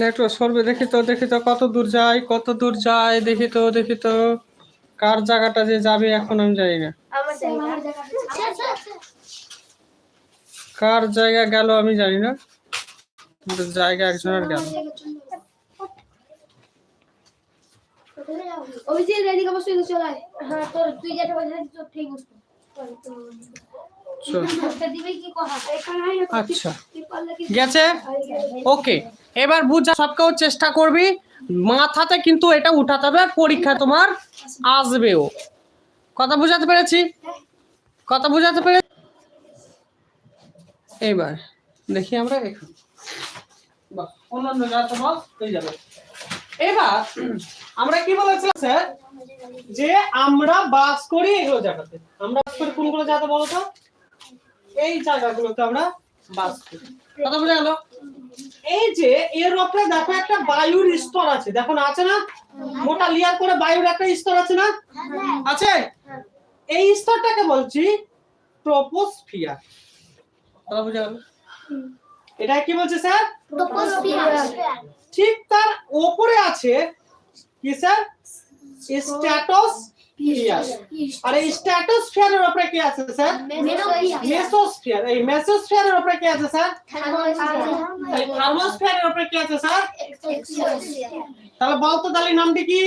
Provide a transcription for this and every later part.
Network সরবে, দেখি তো দেখি তো কত দূর যায় কত দূর যায় দেখি তো দেখি তো। কার জায়গাটা যে যাবে, এখন আমি জানি না। কার জায়গা গেল আমি জানি না। কিন্তু জায়গা একজনের গেল। যে রেডি কাপড় চলে হ্যাঁ তোর তুই যেটা বলছিস, তোর ঠিক বুঝতো আচ্ছা। কি গেছে? ওকে। এবার বুঝা সব কেউ চেষ্টা করবি। মাথাতে কিন্তু এটা উঠাতে হবে পরীক্ষা তোমার আসবেও। কথা বুঝাতে পেরেছি? কথা বুঝাতে পেরে এইবার দেখি আমরা এবার আমরা কি বলেছিলাম, স্যার? যে আমরা বাস করি এগুলো জায়গাতে আমরা করি কোনগুলো জায়গাতে বলো তো? এই জায়গাগুলোতে আমরা বাস করি। কথা বোঝা গেল? এই যে এর উপরে দেখো একটা বায়ুর স্তর আছে। দেখো না আছে না? মোটা লিয়ার করে বায়ুর একটা স্তর আছে না? আছে? এই স্তরটাকে বলছি ট্রোপোস্ফিয়ার। কথা বোঝা গেল? এটা কি বলছে স্যার? ঠিক তার ওপরে আছে কি স্যার? স্ট্যাটোস্ফিয়ার আর এই স্ট্যাটোস্ফিয়ারের উপরে কি আছে স্যার? মেসোস্ফিয়ার এই মেসোস্ফিয়ারের উপরে কি আছে স্যার? এই থার্মোস্ফিয়ারের উপরে কি আছে স্যার? তাহলে বলতো তাহলে নামটি কি?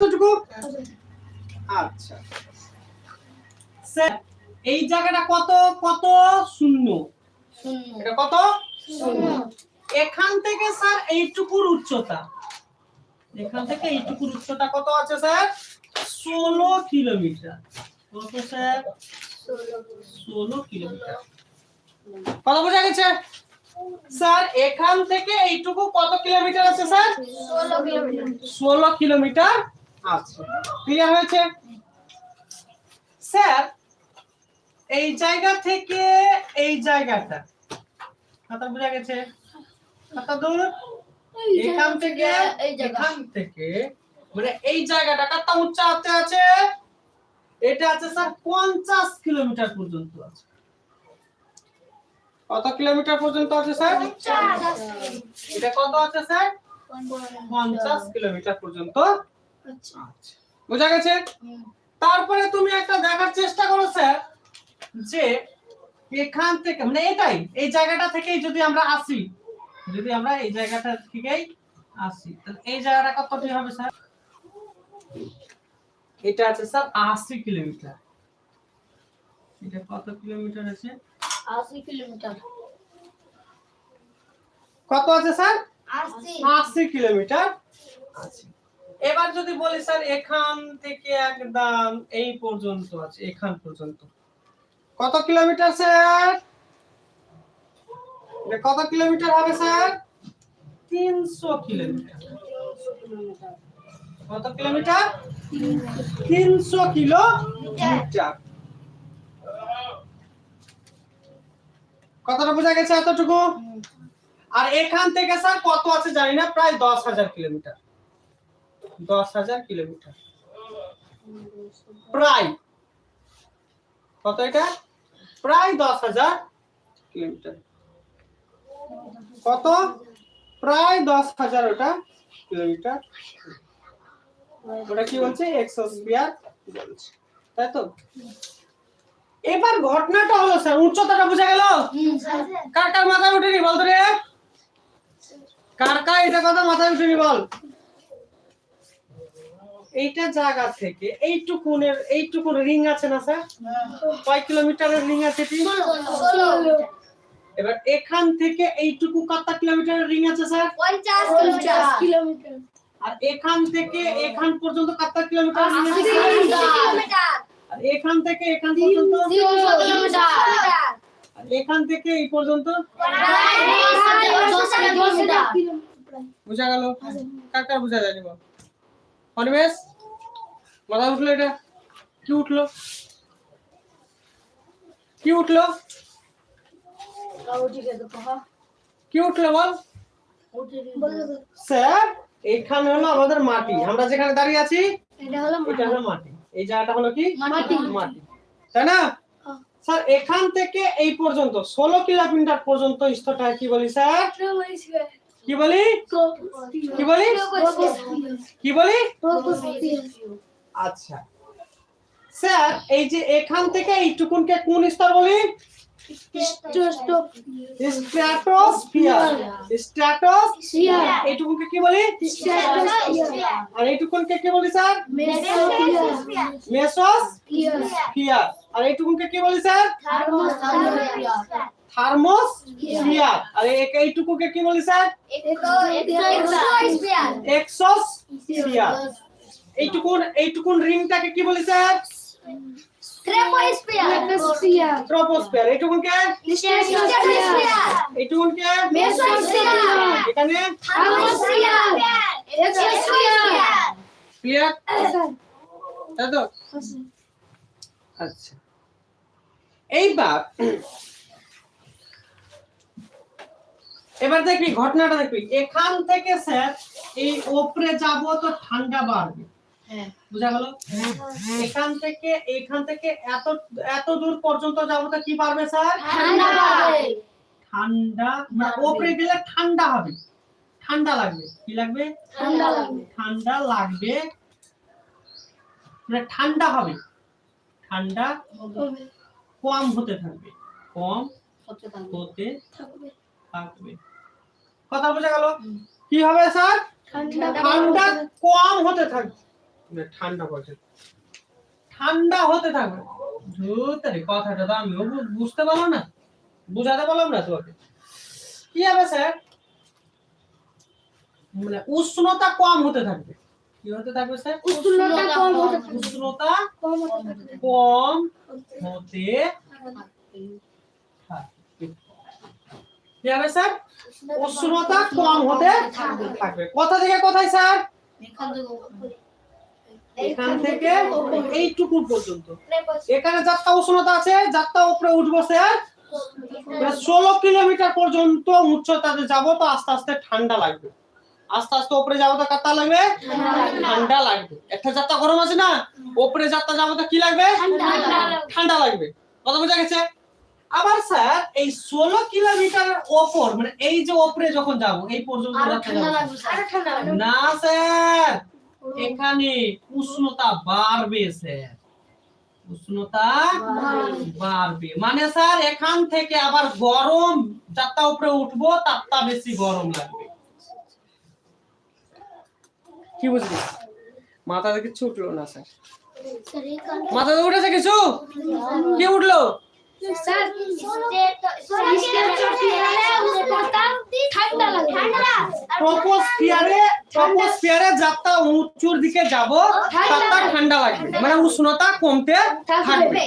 কতটুকু আচ্ছা। স্যার এই জায়গাটা কত কত? শূন্য। এটা কত? এখান থেকে স্যার এইটুকুর উচ্চতা। এখান থেকে এইটুকুর উচ্চতা কত আছে স্যার? ষোলো কিলোমিটার। কত স্যার? ষোলো কিলোমিটার। কত বোঝা গেছে? স্যার এখান থেকে এইটুকু কত কিলোমিটার আছে স্যার? ষোলো কিলোমিটার। ক্লিয়ার হয়েছে? স্যার এই জায়গা থেকে এই জায়গাটা। কথা বোঝা গেছে? কত দূর? এখান থেকে এখান থেকে মানে এই জায়গাটা কত উচ্চতা আছে। এটা আছে স্যার পঞ্চাশ কিলোমিটার পর্যন্ত আছে। কত কিলোমিটার পর্যন্ত আছে স্যার? এটা কত আছে স্যার? পঞ্চাশ কিলোমিটার পর্যন্ত আছে বোঝা গেছে? তারপরে তুমি একটা দেখার চেষ্টা করো স্যার যে এখান থেকে মানে এটাই এই জায়গাটা থেকেই যদি আমরা আসি যদি আমরা এই জায়গাটা থেকেই আসি তাহলে এই জায়গাটা কতটি হবে স্যার? এটা আছে স্যার আশি কিলোমিটার। এটা কত কিলোমিটার আছে? আশি কিলোমিটার। কত আছে স্যার? আশি। আশি কিলোমিটার। আছে এবার যদি বলি, স্যার, এখান থেকে একদম এই পর্যন্ত আছে, এখান পর্যন্ত। কত কিলোমিটার, স্যার? কত কিলোমিটার হবে, স্যার? তিনশো কিলোমিটার। কত কিলোমিটার? তিনশো কিলোমিটার। কথাটা বোঝা গেছে এতটুকু? আর এখান থেকে, স্যার, কত আছে জানি না, প্রায় দশ হাজার কিলোমিটার। দশ হাজার কিলোমিটার। প্রায়। কত এটা? প্রায় দশ হাজার কিলোমিটার। কত? প্রায় দশ হাজার ওটা কিলোমিটার। ওটা কি বলছে? এক্সোস্ফিয়ার বলছে। তাই তো? এবার ঘটনাটা হলো, স্যার, উচ্চতাটা বোঝা গেল? কার কার মাথায় উঠেনি বলতো রে? কার কার? এটা কথা মাথায় উঠেনি বল। এইটা জায়গা থেকে এইটুকুনের এইটুকুন রিং আছে না স্যার? কয় কিলোমিটারের রিং আছে এবার এখান থেকে এইটুকু কত কিলোমিটারের রিং আছে স্যার? পঞ্চাশ কিলোমিটার। আর এখান থেকে এখান পর্যন্ত কত কিলোমিটার রিং আছে আর এখান থেকে এখান পর্যন্ত? আর এখান থেকে এই পর্যন্ত? বোঝা গেল? কার কার বোঝা যায়নি বল? অনিমেষ মাথা উঠল এটা। কি উঠল? কি উঠল? কি উঠল বল? স্যার এখানে হলো আমাদের মাটি। আমরা যেখানে দাঁড়িয়ে আছি এটা হলো মাটি। এই জায়গাটা হলো কি? মাটি। মাটি। তাই না? হ্যাঁ। স্যার এখান থেকে এই পর্যন্ত ষোলো কিলোমিটার পর্যন্ত স্তরটা কি বলি স্যার? কি বলি? কি বলি? কি বলি? আচ্ছা। স্যার এই যে এখান থেকে এইটুকুনকে কোন স্তর বলি? এইটুকুনকে কি বলি? আর এইটুকুনকে কি বলি স্যার? মেসোস্ফিয়ার আর এইটুকুনকে কি বলি স্যার? থার্মোস্ফিয়ার আর এইটুকুকে কি বলি স্যার? এক্সোস্ফিয়ার এইটুকুন এইটুকুন রিংটাকে কি বলি স্যার? ট্রপোস্ফিয়ার এইটুকুনকে? এইটুকুনকে? এখানে? ক্লিয়ার তাই তো? আচ্ছা। এইবার এবার দেখবি ঘটনাটা দেখবি। এখান থেকে স্যার এই ওপরে যাব তো ঠান্ডা বাড়বে। বুঝা গেল? এখান থেকে এখান থেকে এত এত দূর পর্যন্ত যাব তো কি পারবে স্যার? ঠান্ডা মানে ওপরে গেলে ঠান্ডা হবে। ঠান্ডা লাগবে। কি লাগবে? ঠান্ডা লাগবে। মানে ঠান্ডা হবে। ঠান্ডা কম হতে থাকবে। কম হতে থাকবে। কথা বোঝা গেল? কি হবে স্যার? ঠান্ডা কম হতে থাকবে। ঠান্ডা বলছে ঠান্ডা হতে থাকবে। ধুতারি কথাটা তো আমিও বুঝতে পারলাম না। বুঝাতে পারলাম না তোমাকে। কি হবে স্যার? মানে উষ্ণতা কম হতে থাকবে। কি হতে থাকবে স্যার? উষ্ণতা কম হতে থাকবে। উষ্ণতা কম হতে থাকবে। কম হতে থাকবে কি হবে স্যার উষ্ণতা কম হতে থাকবে। কোথা থেকে কোথায় স্যার এখান থেকে এইটুকু পর্যন্ত। এখানে যাত্রা উষ্ণতা আছে যাত্রা উপরে উঠবো স্যার ষোলো কিলোমিটার পর্যন্ত উচ্চতাতে যাব তো আস্তে আস্তে ঠান্ডা লাগবে। আস্তে আস্তে ওপরে যাব তো কাতা লাগবে? ঠান্ডা লাগবে। একটা যাত্রা গরম আছে না? ওপরে যাত্রা যাব তো কি লাগবে। ঠান্ডা লাগবে। কথা বোঝা গেছে? আবার স্যার এই ষোলো কিলোমিটার ওপর মানে এই যে ওপরে যখন যাব এই পর্যন্ত না স্যার এখানে উষ্ণতা বাড়বে স্যার। উষ্ণতা বাড়বে। মানে স্যার এখান থেকে আবার গরম যাত্রা উপরে উঠবো তারটা বেশি গরম লাগবে। কি বুঝলি? মাথা থেকে উঠল না স্যার। মাথা উঠেছে কিছু? কি উঠল? ট্রপোস্ফিয়ারে যাত্রা উঁচুর দিকে যাব ঠান্ডা লাগবে মানে উষ্ণতা কমতে থাকবে।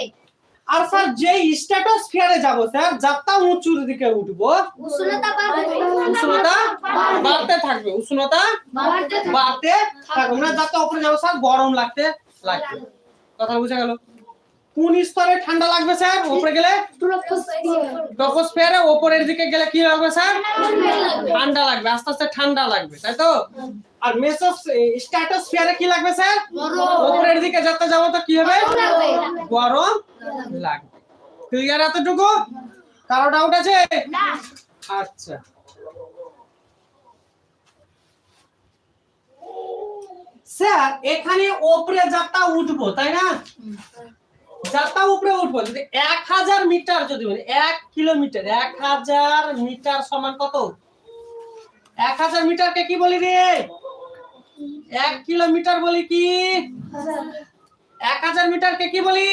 আর স্যার যে স্ট্র্যাটোস্ফিয়ারে যাব স্যার যাত্রা উঁচুর দিকে উঠবো উষ্ণতা উষ্ণতা বাড়তে থাকবে। উষ্ণতা বাড়তে থাকবে। বাড়তে থাকবে। মানে যাত্রা উপরে যাব স্যার গরম লাগতে লাগবে। কথা বুঝা গেল? কোন স্তরে ঠান্ডা লাগবে স্যার? উপরে গেলে? ট্রপোস্ফিয়ারে উপরের দিকে গেলে কি লাগবে স্যার? ঠান্ডা লাগবে। আস্তে আস্তে ঠান্ডা লাগবে তাই তো? আর মেসোস স্ট্র্যাটোস্ফিয়ারে কি লাগবে স্যার? উপরের দিকে যাতে যাব তো কি হবে? গরম লাগবে। ক্লিয়ার এতটুকু? কারও ডাউট আছে? আচ্ছা। স্যার এখানে ওপরে যাত্রা উঠবো তাই না? যাত্রা উপরে উঠবো যদি এক হাজার মিটার যদি বলি এক কিলোমিটার এক হাজার মিটার সমান কত? এক হাজার মিটারকে কি বলি রে? এক কিলোমিটার বলি কি? এক হাজার মিটারকে কি বলি?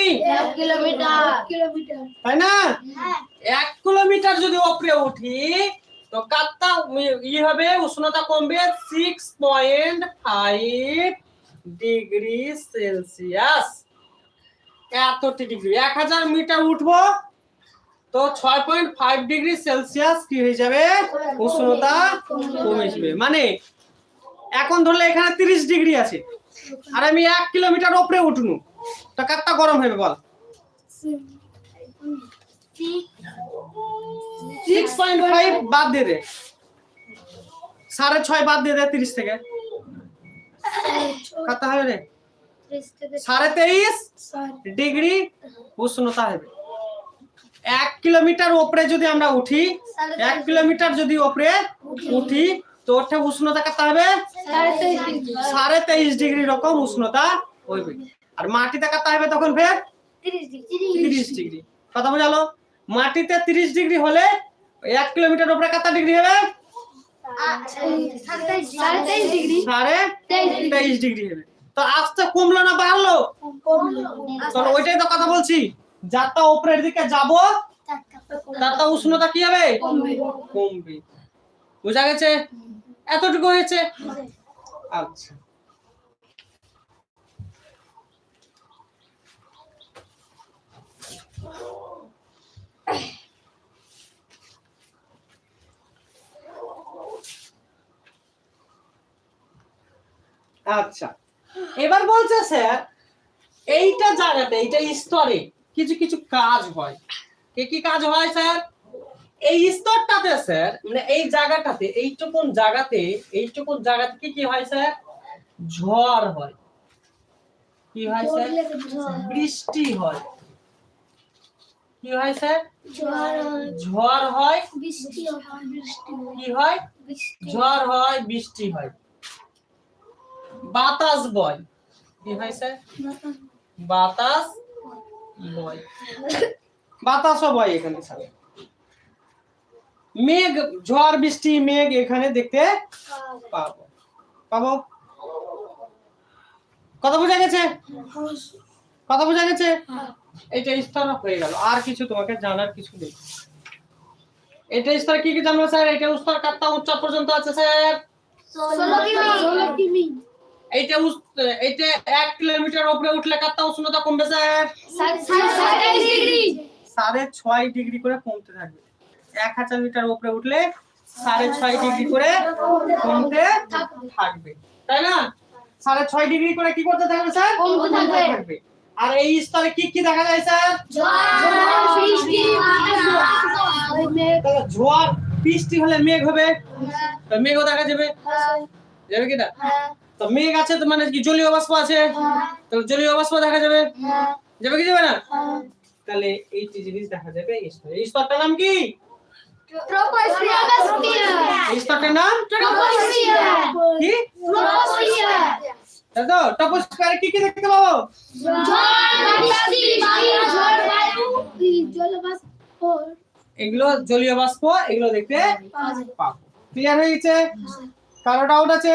তাই না? এক কিলোমিটার যদি উপরে উঠি তো কাত্তা ই হবে উষ্ণতা কমবে six point five degree Celsius এতটি ডিগ্রি। এক হাজার মিটার উঠবো তো ছয় পয়েন্ট ফাইভ ডিগ্রি সেলসিয়াস কি হয়ে যাবে? উষ্ণতা কমে যাবে মানে এখন ধরলে এখানে তিরিশ ডিগ্রি আছে। আর আমি এক কিলোমিটার উপরে উঠনু তো কাত্তা গরম হবে বল। সিক্স পয়েন্ট ফাইভ বাদ দিয়ে দে। সাড়ে ছয় বাদ দিয়ে দে তিরিশ থেকে। কত হবে রে। সাড়ে তেইশ? ডিগ্রি? উষ্ণতা হবে। এক কিলোমিটার ওপরে যদি আমরা উঠি এক কিলোমিটার যদি ওপরে উঠি। তো ওঠে উষ্ণতা কত হবে? সাড়ে তেইশ ডিগ্রি। রকম উষ্ণতা হইবে। আর মাটিতে কত হবে তখন ফের? তিরিশ ডিগ্রি। কথা বোঝালো? মাটিতে তিরিশ ডিগ্রি হলে এক কিলোমিটার উপরে কত ডিগ্রি হবে? সাড়ে তেইশ ডিগ্রি হবে। তো আস্তে কমলো না বাড়লো? তাহলে ওইটাই তো কথা বলছি। যাত্রা উপরের দিকে যাব তার উষ্ণতা কি হবে? কমবে। বোঝা গেছে? এতটুকু হয়েছে। আচ্ছা। আচ্ছা। এবার বলছে স্যার এইটা জায়গাতে এইটা স্তরে কিছু কিছু কাজ হয়। কি কি কাজ হয় স্যার? এই স্তরটাতে স্যার মানে এই জায়গাটাতে এইটুকুন জায়গাতে এইটুকুন জায়গাতে কি কি হয় স্যার? ঝড় হয়। কি হয় স্যার? বৃষ্টি হয়। কি হয় স্যার? ঝড় হয়। বৃষ্টি হয়। বৃষ্টি কি হয়। ঝড় হয় বৃষ্টি হয়। বাতাস বয়। কি হয় স্যার বাতাস বয়। বাতাসও বয় এখানে স্যার মেঘ ঝড় বৃষ্টি মেঘ এখানে দেখতে পাবো। পাবো? কথা বোঝা গেছে? কথা বোঝা গেছে? এটা স্তর হয়ে গেল। আর কিছু তোমাকে জানার কিছু নেই। এটা স্তর কি কি জানব স্যার? এটা স্তর কাটটা উচ্চ পর্যন্ত আছে স্যার? ষোলো কিমি। ষোলো কিমি। এইটা এইটা এক কিলোমিটার উপরে উঠলে কাটটা উষ্ণতা কমবে স্যার? সাড়ে ছয় ডিগ্রি। করে কমতে থাকবে। এক হাজার মিটার উপরে উঠলে সাড়ে ছয় ডিগ্রি করে কমতে থাকবে। তাই না? সাড়ে ছয় ডিগ্রি করে কি করতে থাকবে স্যার? কমতে থাকবে। আর এই স্তরে কি কি দেখা যায় স্যার? ঝড় বৃষ্টি তাহলে ঝড় বৃষ্টি হলে মেঘ হবে। মেঘও দেখা যাবে। যাবে কি না? তো মেঘ আছে তো মানে কি জলীয় বাষ্প আছে? তো জলীয় বাষ্প দেখা যাবে। যাবে কি যাবে না? তাহলে এইটি জিনিস দেখা যাবে এই এই স্তরটার নাম কি? এই স্তরটার নাম? কি? তো টপোস্ফিয়ারে কি কি দেখতে পাবো? এগুলো জলীয় বাষ্প এগুলো দেখতে পাবো। ক্লিয়ার হয়ে গেছে? কারও ডাউট আছে?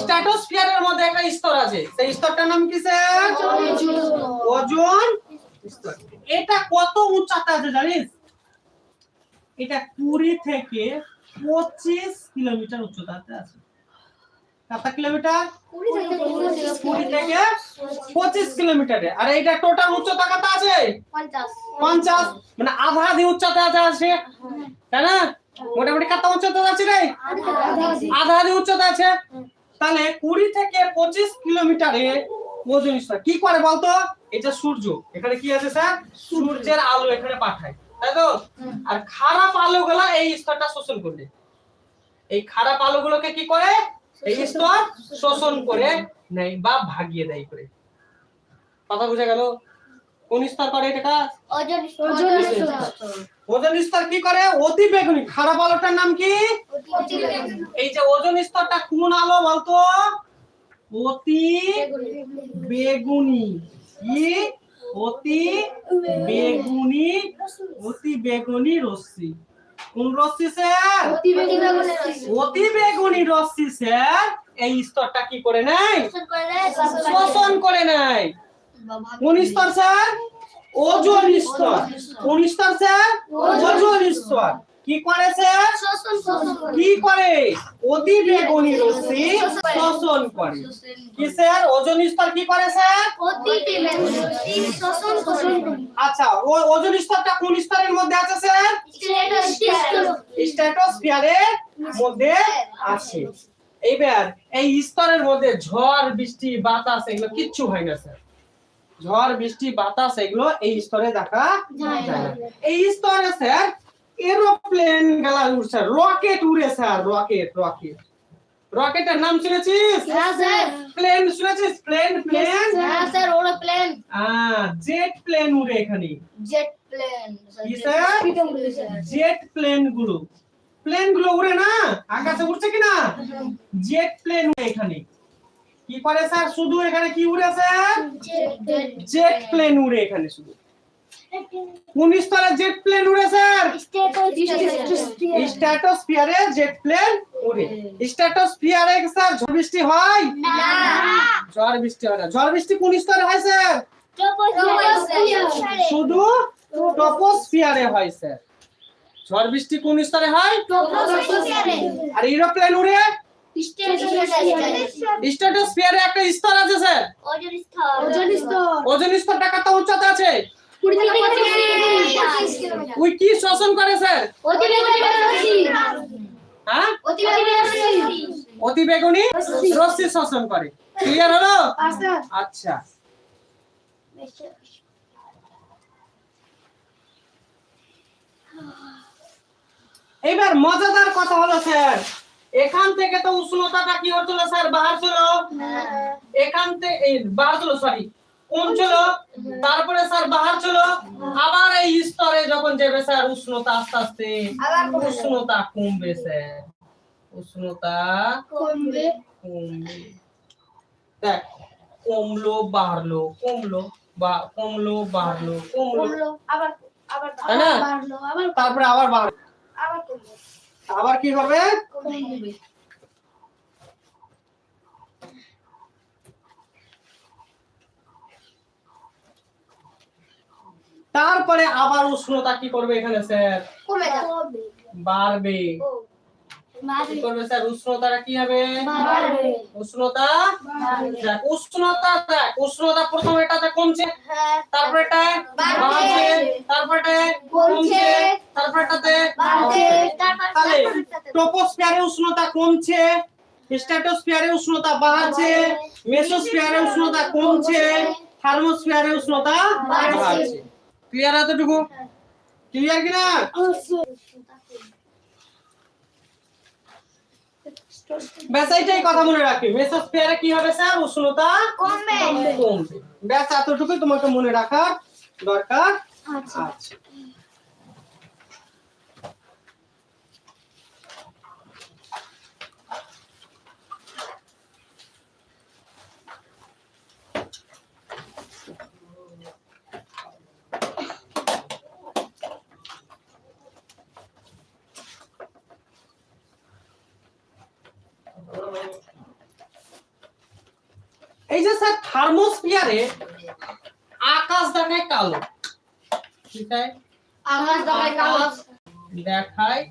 স্ট্র্যাটোস্ফিয়ারের মধ্যে একটা স্তর আছে। সেই স্তরটার নাম কি স্যার? ওজোন। স্তর। এটা কত উচ্চতা আছে জানিস? এটা কুড়ি থেকে পঁচিশ কিলোমিটার উচ্চতাতে আছে। কত কিলোমিটার? কুড়ি থেকে পঁচিশ। কিলোমিটারে। আর এইটা টোটাল উচ্চতা কত আছে? পঞ্চাশ। মানে আধা আধি উচ্চতা আছে তাই না? মোটামুটি কত উচ্চতা আছে রে? আধা আধি উচ্চতা আছে। তাহলে কুড়ি থেকে পঁচিশ কিলোমিটারে ওজন স্তর। কি করে বলতো? এটা সূর্য এখানে কি আছে স্যার? সূর্যের আলো এখানে পাঠায়। তাই তো? আর খারাপ আলো গুলা এই স্তরটা শোষণ করবে এই খারাপ আলো গুলোকে কি করে? এই স্তর শোষণ করে নেয় বা ভাগিয়ে দেয় করে। কথা বুঝা গেল? কোন স্তর করে এটা? কাজ ওজন স্তর কি করে? অতি বেগুনি। খারাপ আলোটার নাম কি? এই যে ওজন স্তরটা কোন আলো বলতো? অতি বেগুনি। কি অতি বেগুনি অতি বেগুনি রশ্মি। কোন রশ্মি স্যার? অতি বেগুনি রশ্মি। স্যার। এই স্তরটা কি করে নেয়। শোষণ করে নেয়। কোন স্তর স্যার? ওজন স্তর। কোন স্তর স্যার? ওজন স্তর। কি করে স্যার? কি করে? অতি বেগুনি রশ্মি শোষণ করে। কি স্যার? ওজন স্তর কি করে স্যার? আচ্ছা ও ওজন স্তরটা কোন স্তরের মধ্যে আছে স্যার। স্ট্র্যাটোস্ফিয়ারের মধ্যে আছে। এইবার এই স্তরের মধ্যে ঝড় বৃষ্টি বাতাস এগুলো কিচ্ছু হয় না স্যার। ঝড় বৃষ্টি বাতাস এগুলো এই স্তরে দেখা যায়। এই স্তরে স্যার এরোপ্লেন গেলা উড়ছে রকেট উড়ে স্যার রকেট রকেট রকেটের নাম শুনেছিস? হ্যাঁ প্লেন শুনেছিস? প্লেন প্লেন হ্যাঁ স্যার ওরোপ্লেন জেট প্লেন উড়ে এখানে। জেট প্লেন জেট প্লেনগুলো। প্লেনগুলো উড়ে না? আকাশে উড়ছে কিনা? জেট প্লেন উড়ে এখানে। কি করে স্যার? শুধু এখানে কি উড়ে স্যার জেট প্লেন উড়ে এখানে শুধু। কোন স্তরে জেট প্লেন উড়ে স্যার? স্ট্র্যাটোস্ফিয়ারে জেট প্লেন উড়ে। স্ট্র্যাটোস্ফিয়ারে স্যার ঝড় বৃষ্টি হয়? ঝড় বৃষ্টি হয় না। ঝড় বৃষ্টি কোন স্তরে হয় স্যার? শুধু টপোস্ফিয়ারে হয় স্যার। ঝড় বৃষ্টি কোন স্তরে হয়? আর এরোপ্লেন উড়ে। স্ট্র্যাটোস্ফিয়ারে একটা স্তর আছে স্যার। ওজন স্তরটা কত উচ্চতা আছে। ওই কি শোষণ করে স্যার? হ্যাঁ? অতি বেগুনি রশ্মি শোষণ করে। ক্লিয়ার হলো? আচ্ছা। এবার মজাদার কথা হলো স্যার। এখান থেকে তো উষ্ণতাটা কি হচ্ছিল স্যার? বাহার ছিল? এখান থেকে এই বাহার ছিল সরি কম ছিল। তারপরে স্যার বাহার ছিল। আবার এই স্তরে যখন যাবে স্যার উষ্ণতা আস্তে আস্তে উষ্ণতা কমবে স্যার। উষ্ণতা কমবে। দেখ কমলো বাড়লো কমলো বা কমলো বাড়লো কমলো। তাই না? তারপরে আবার বাড় আবার কি হবে? তারপরে আবার উষ্ণতা কি করবে এখানে স্যার? বাড়বে। কি করবে স্যার? উষ্ণতাটা কি হবে? উষ্ণতা? দেখ উষ্ণতা দেখ উষ্ণতা প্রথম এটাতে কমছে তারপরে এটা বাড়ছে তারপরে এটা কমছে তারপরে এটাতে তাহলে ট্রপোস্ফিয়ারে উষ্ণতা কমছে স্ট্র্যাটোস্ফিয়ারে উষ্ণতা বাড়ছে মেসোস্ফিয়ারে উষ্ণতা কমছে থার্মোস্ফিয়ারে উষ্ণতা বাড়ছে। ক্লিয়ার এতটুকু? ক্লিয়ার কি না ব্যাস এইটাই কথা মনে রাখি। মেসোস্ফিয়ারে কি হবে স্যার? উষ্ণতা কমবে। কমবে। ব্যাস এতটুকুই তোমাকে মনে রাখার দরকার আচ্ছা। এই যে স্যার থার্মোস্ফিয়ারে আকাশ দেখায় কালো। ঠিক আছে আকাশ দেখায় কালো। দেখায়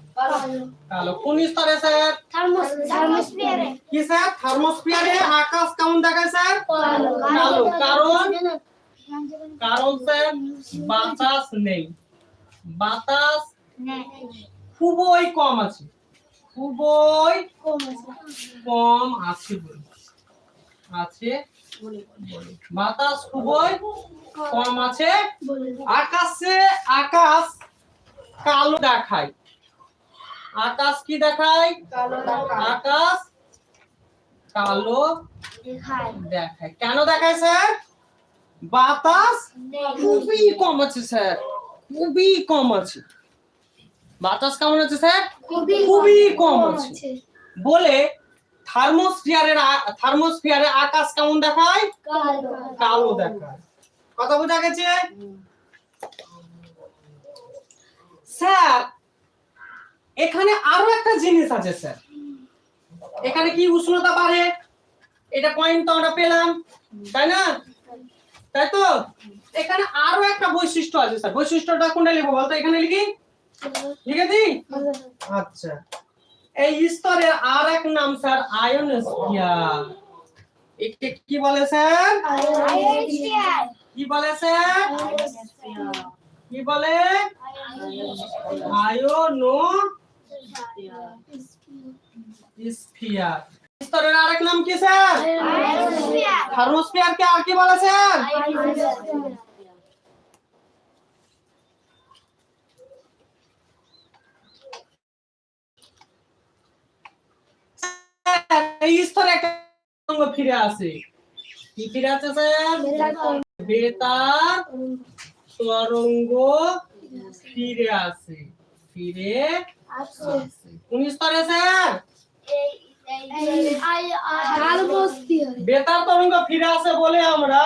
কালো। কোন স্তরে স্যার? থার্মোস্ফিয়ারে। কি স্যার? থার্মোস্ফিয়ারে আকাশ কেমন দেখায় স্যার? কালো। কারণ? কারণ স্যার বাতাস নেই। বাতাস খুবই কম আছে। খুবই কম আছে। আছে। বাতাস খুবই কম আছে। আকাশে আকাশ কালো দেখায়। আকাশ কি দেখায়? আকাশ কালো দেখায়। কেন দেখায় স্যার? বাতাস খুবই কম আছে স্যার। খুবই কম আছে। বাতাস কেমন আছে স্যার? খুবই কম আছে। বলে থার্মোস্ফিয়ারের থার্মোস্ফিয়ারে আকাশ কেমন দেখায়? কালো। দেখায়। কথা বোঝা গেছে? স্যার এখানে আরও একটা জিনিস আছে স্যার। এখানে কি উষ্ণতা বাড়ে? এটা পয়েন্ট তো আমরা পেলাম তাই না? তাই তো? এখানে আরও একটা বৈশিষ্ট্য আছে স্যার। বৈশিষ্ট্যটা কোনটা লিখব বলতো? এখানে লিখি? লিখে দিই আচ্ছা। এই স্তরের আর এক নাম স্যার আয়নস্ফিয়ার একে কি বলে স্যার? কি বলে স্যার? কি বলে? আয়নো স্ফিয়ার স্তরের আরেক নাম কি স্যার? থার্মোস্ফিয়ার কে আর কি বলে স্যার? এই স্তরে একটা অঙ্গ ফিরে আসে। কি ফিরে আছে স্যার? বেতার। তরঙ্গ ফিরে আসে। ফিরে কোন স্তরে স্যার? বেতার তরঙ্গ ফিরে আসে বলে আমরা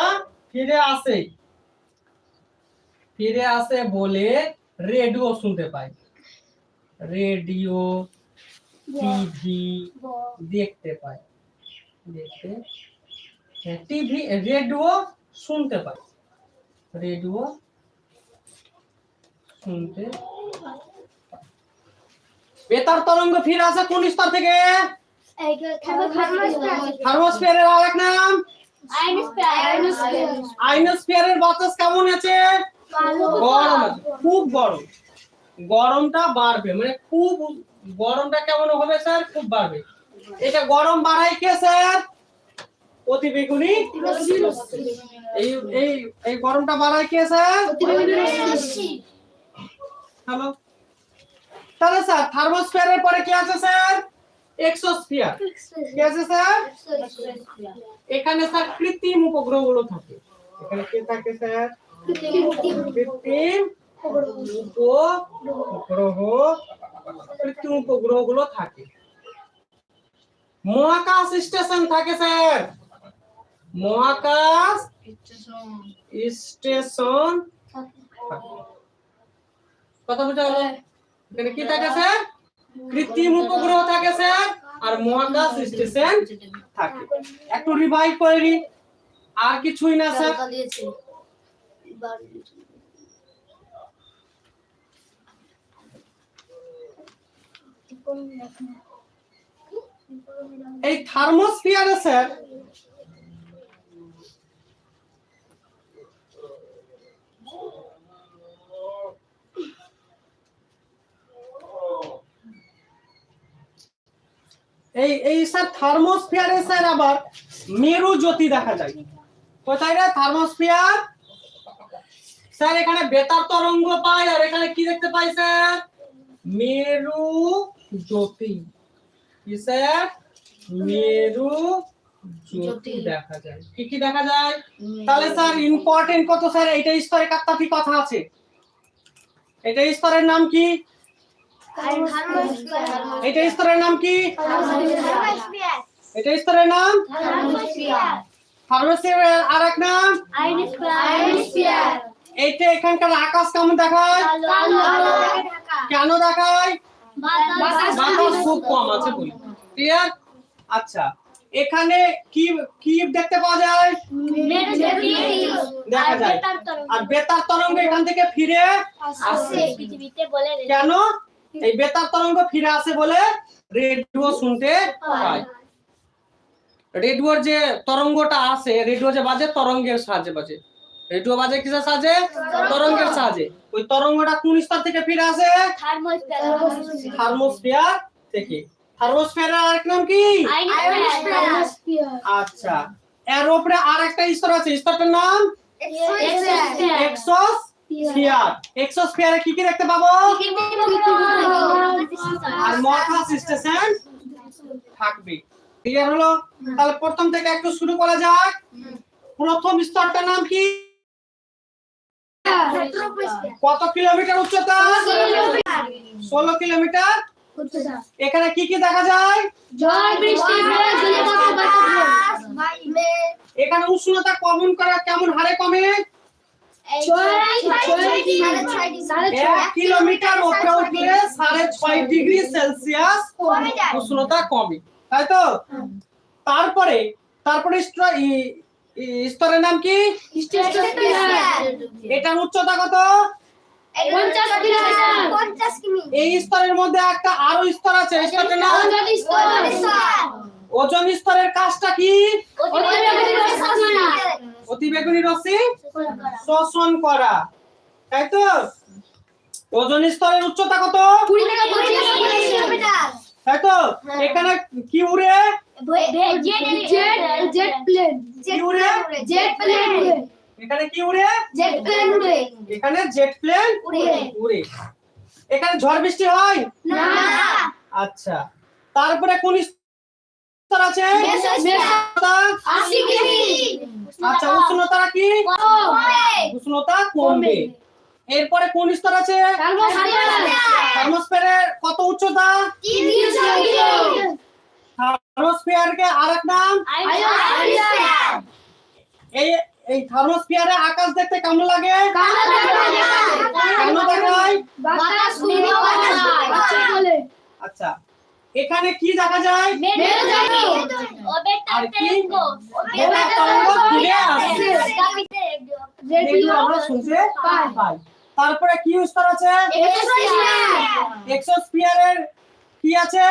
ফিরে আসে। ফিরে আসে বলে রেডিও শুনতে পাই। রেডিও টিভি দেখতে পাই দেখতে টিভি রেডিও শুনতে পাই রেডিও শুনতে বেতার তরঙ্গ ফিরে আসে কোন স্তর থেকে? থার্মোস্ফিয়ারের আরেক নাম? আইনোস্ফিয়ারের বাতাস কেমন আছে? গরম খুব গরম। গরমটা বাড়বে মানে খুব গরমটা কেমন হবে স্যার? খুব বাড়বে। এটা গরম বাড়ায় কে স্যার? অতি বেগুনি। এই এই এই গরমটা বাড়ায় কে স্যার? হ্যালো তাহলে স্যার থার্মোস্ফিয়ারের পরে কি আছে স্যার? এক্সোস্ফিয়ার কি আছে স্যার? এখানে স্যার কৃত্রিম উপগ্রহগুলো থাকে। এখানে কে থাকে স্যার? কৃত্রিম উপগ্রহ। কৃত্রিম উপগ্রহগুলো থাকে। মহাকাশ স্টেশন থাকে, স্যার। মহাকাশ স্টেশন কথা বোঝা গেল এখানে কি থাকে, স্যার? কৃত্রিম উপগ্রহ থাকে, স্যার, আর মহাকাশ স্টেশন থাকে। একটু রিভাইভ করে। আর কিছুই না, স্যার। এই থার্মোস্ফিয়ারে, স্যার? এই এই, স্যার, থার্মোস্ফিয়ারে, স্যার, আবার মেরু জ্যোতি দেখা যায়। কোথায় রে থার্মোস্ফিয়ার? স্যার, এখানে বেতার তরঙ্গ পাই, আর এখানে কি দেখতে পাই, স্যার? মেরু জ্যোতি কি স্যার মেরু জ্যোতি দেখা যায়। কি কি দেখা যায়? তাহলে স্যার ইম্পর্টেন্ট কত স্যার? এইটা স্তরে কাত্তাতি কথা আছে। এটা স্তরের নাম কি? এটা স্তরের নাম কি? এটা স্তরের নাম? ফার্মেসির আর এক নাম? এইটা এখানকার আকাশ কেমন দেখায়? কেন দেখায়? বাতাস খুব কম আছে বলি। ক্লিয়ার আচ্ছা। এখানে কি কি দেখতে পাওয়া যায়? দেখা যায়। আর বেতার তরঙ্গ এখান থেকে ফিরে আসে। কেন? এই বেতার তরঙ্গ ফিরে আসে বলে রেডিও শুনতে পাই রেডিওর যে তরঙ্গটা আসে রেডিও যে বাজে তরঙ্গের সাহায্যে বাজে। রেডিও বাজে কিসের সাহায্যে তরঙ্গের সাহায্যে ওই তরঙ্গটা কোন স্তর থেকে ফিরে আসে? থার্মোস্ফিয়ার থেকে। থার্মোস্ফিয়ারের আরেক নাম কি? আচ্ছা। এর উপরে আর একটা স্তর আছে। স্তরটার নাম? এক্সোস্ফিয়ারে। কি কি দেখতে পাবো? আর মহাকাশ স্টেশন থাকবে। ক্লিয়ার হলো? তাহলে প্রথম থেকে একটু শুরু করা যাক। প্রথম স্তরটার নাম কি? কত কিলোমিটার উচ্চতা? ষোলো কিলোমিটার? এখানে কি কি দেখা যায়? এখানে উষ্ণতা কমন করা কেমন হারে কমে। কিলোমিটার উপরে উঠলে সাড়ে ছয় ডিগ্রি সেলসিয়াস উষ্ণতা কমে। তাই তো? তারপরে তারপরে ই- স্তরের নাম কি? এটার উচ্চতা কত? এই স্তরের মধ্যে একটা আরও স্তর আছে নাম? ওজন স্তরের কাজটা কি? অতিবেগুনি রশ্মি শোষণ করা। তাই তো? ওজন স্তরের উচ্চতা কত? তাই তো হ্যাঁ। এখানে কি উড়ে? Jet plane. কি উড়ে? জেট প্লেন এখানে কি উড়ে? জেট প্লেন উড়ে। এখানে জেট প্লেন উড়ে। উড়ে। এখানে ঝড় বৃষ্টি হয়? না। আচ্ছা। তারপরে কোন স্তর আছে? আচ্ছা উষ্ণতা কি? উষ্ণতা কমবে। এরপরে কোন স্তর আছে? থার্মোস্ফিয়ারের কত উচ্চতা? থার্মোস্ফিয়ারকে আরেক নাম? এই এই থার্মোস্ফিয়ারে আকাশ দেখতে কেমন লাগে? কেমন দেখায়? আচ্ছা এখানে কি দেখা যায়? আর কি? আমরা শুনতে পাই। তারপরে কি স্তর আছে? এক্সোস্ফিয়ারের কি আছে?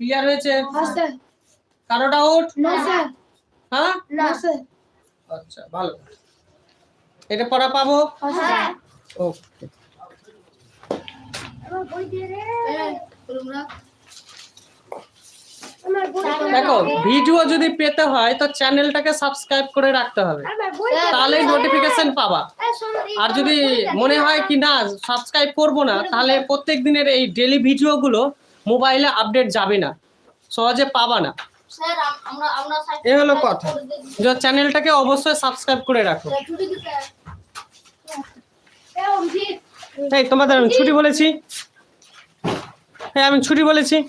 ক্লিয়ার হয়েছে? কারও ডাউট হ্যাঁ? আচ্ছা ভালো। এটা পড়া পাবো? ওকে দেখো, ভিডিও যদি পেতে হয়, তো চ্যানেলটাকে সাবস্ক্রাইব করে রাখতে হবে। তাহলেই নোটিফিকেশন পাবা। আর যদি মনে হয় কি না সাবস্ক্রাইব করব না, তাহলে প্রত্যেক দিনের এই ডেলি ভিডিওগুলো মোবাইলে আপডেট যাবে না, সহজে পাবা না। এ হলো কথা। যে চ্যানেলটাকে অবশ্যই সাবস্ক্রাইব করে রাখো। এই তোমাদের আমি ছুটি বলেছি। হ্যাঁ আমি ছুটি বলেছি।